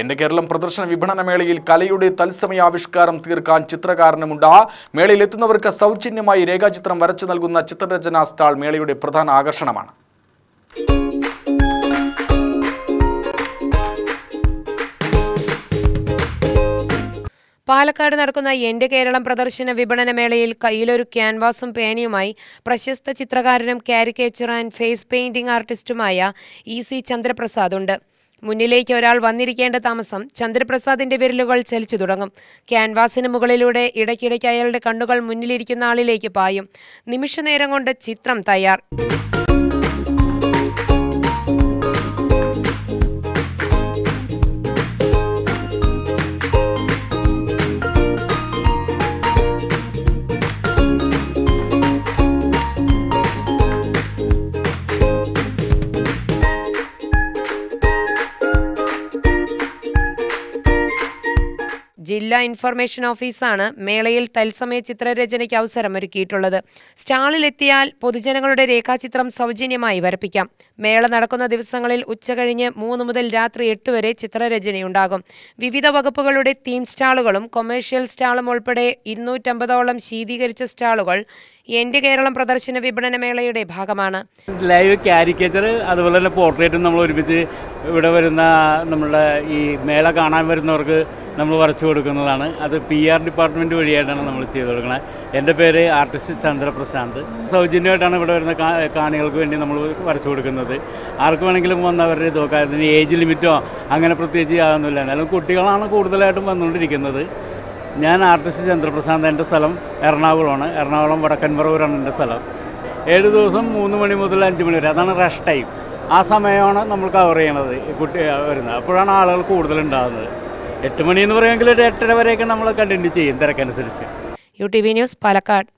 എന്റെ കേരളം പ്രദർശന വിപണന മേളയിൽ കലയുടെ തത്സമയ ആവിഷ്കാരം തീർക്കാൻ ചിത്രകാരനുമുണ്ട്. മേളയിൽ എത്തുന്നവർക്ക് സൗജന്യമായി രേഖാചിത്രം വരച്ചു നൽകുന്ന ചിത്രരചനാ സ്റ്റാൾ മേളയുടെ പ്രധാന ആകർഷണമാണ്. പാലക്കാട് നടക്കുന്ന എന്റെ കേരളം പ്രദർശന വിപണന മേളയിൽ കയ്യിലൊരു ക്യാൻവാസും പേനയുമായി പ്രശസ്ത ചിത്രകാരനും കാരിക്കേച്ചർ ആൻഡ് ഫേസ് പെയിന്റിംഗ് ആർട്ടിസ്റ്റുമായ ഇ സി ചന്ദ്രപ്രസാദ് ഉണ്ട്. മുന്നിലേക്ക് ഒരാൾ വന്നിരിക്കേണ്ട താമസം ചന്ദ്രപ്രസാദിന്റെ വിരലുകൾ ചലിച്ചു തുടങ്ങും. ക്യാൻവാസിന് മുകളിലൂടെ ഇടയ്ക്കിടയ്ക്ക് അയാളുടെ കണ്ണുകൾ മുന്നിലിരിക്കുന്ന ആളിലേക്ക് പായും. നിമിഷനേരം കൊണ്ട് ചിത്രം തയ്യാർ. ജില്ലാ ഇൻഫർമേഷൻ ഓഫീസാണ് മേളയിൽ തത്സമയ ചിത്രരചനയ്ക്ക് അവസരമൊരുക്കിയിട്ടുള്ളത്. സ്റ്റാളിലെത്തിയാൽ പൊതുജനങ്ങളുടെ രേഖാചിത്രം സൗജന്യമായി വരപ്പിക്കാം. മേള നടക്കുന്ന ദിവസങ്ങളിൽ ഉച്ചകഴിഞ്ഞ് മൂന്ന് മുതൽ രാത്രി എട്ട് വരെ ചിത്രരചനയുണ്ടാകും. വിവിധ വകുപ്പുകളുടെ തീം സ്റ്റാളുകളും കൊമേഴ്ഷ്യൽ സ്റ്റാളും ഉൾപ്പെടെ ഇരുന്നൂറ്റമ്പതോളം ശീതീകരിച്ച സ്റ്റാളുകൾ എന്റെ കേരളം പ്രദർശന വിപണന മേളയുടെ ഭാഗമാണ്. ലൈവ് കാരിക്കേച്ചർ അതുപോലെ തന്നെ പോർട്രേറ്റും നമ്മൾ ഒരുമിച്ച് ഇവിടെ വരുന്ന നമ്മളുടെ ഈ മേള കാണാൻ വരുന്നവർക്ക് നമ്മൾ വരച്ചു കൊടുക്കുന്നതാണ്. അത് പി ആർ ഡിപ്പാർട്ട്മെന്റ് വഴിയായിട്ടാണ് നമ്മൾ ചെയ്തു കൊടുക്കുന്നത് എന്റെ പേര് ആർട്ടിസ്റ്റ് ചന്ദ്രപ്രശാന്ത്. സൗജന്യമായിട്ടാണ് ഇവിടെ വരുന്ന കാണികൾക്ക് വേണ്ടി നമ്മൾ വരച്ചു കൊടുക്കുന്നത്. ആർക്ക് വേണമെങ്കിലും വന്ന് അവരുടെ ഇത് നോക്കാം. അതിന് ഏജ് ലിമിറ്റോ അങ്ങനെ പ്രത്യേകിച്ച് യാതൊന്നുമില്ല. എന്നാലും കുട്ടികളാണ് കൂടുതലായിട്ടും വന്നുകൊണ്ടിരിക്കുന്നത്. ഞാൻ ആർട്ടിസ്റ്റ് ചന്ദ്രപ്രശാന്ത് എന്റെ സ്ഥലം എറണാകുളമാണ്. എറണാകുളം വടക്കൻപറവൂരാണ് എന്റെ സ്ഥലം. ഏഴ് ദിവസം മൂന്ന് മണി മുതൽ അഞ്ച് മണി വരെ. അതാണ് റഷ് ടൈം ആ സമയമാണ് നമ്മൾ കവർ ചെയ്യണത് കുട്ടി വരുന്നത്. അപ്പോഴാണ് ആളുകൾ കൂടുതലുണ്ടാകുന്നത്. എട്ട് മണി എന്ന് പറയുമെങ്കിൽ ഒരു എട്ടര വരെയൊക്കെ നമ്മൾ കണ്ടിന്യൂ ചെയ്യും തിരക്കനുസരിച്ച്. U T V news Palakkad.